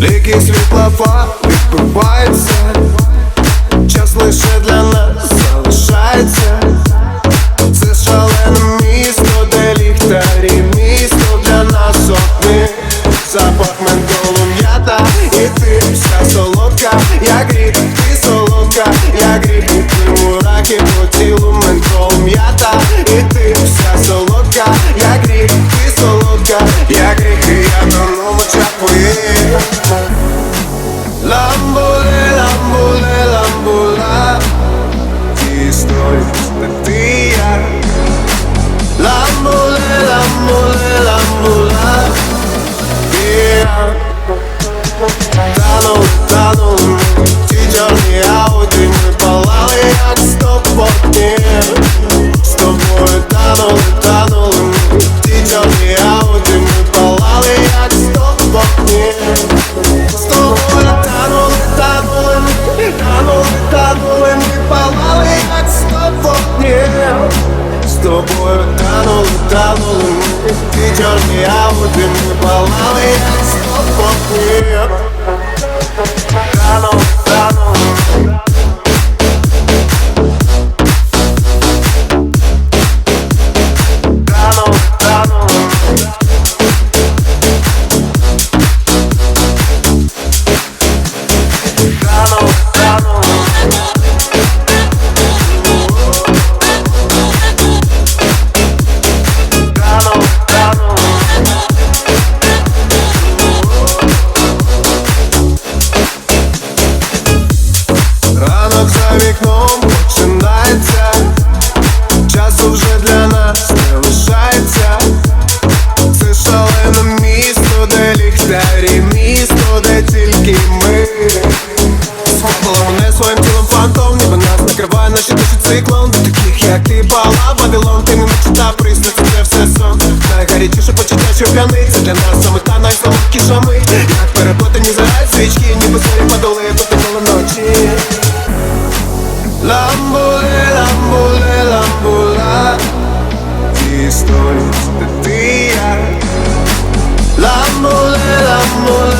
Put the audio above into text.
Ліки світлофар відбивається Час лише для нас залишається. Це шалене місто, де ліхтарі Місто для нас одних Запах м'ята І ти вся солодка, як гріб, ти солодка, як гріб У раки по Танули, танули Ми палали, як стоп вогнів з тобою танули, танули ми Ті чорні ауди ми палали, як стопохнів Танули, танули Танули, наші душі циклом До таких, як ти пала, Вавилон, ти не читав присно, це все сон. Найгарячіше почуття, що п'янить, це для нас саме та найсолодкіша мить Як переплетені згорають свічки, ніби зорі подоли, потемнули ночі. Ламбуле, ламбуле, ламбула Ті історії, де ти я. Ламбуле, ламбуле,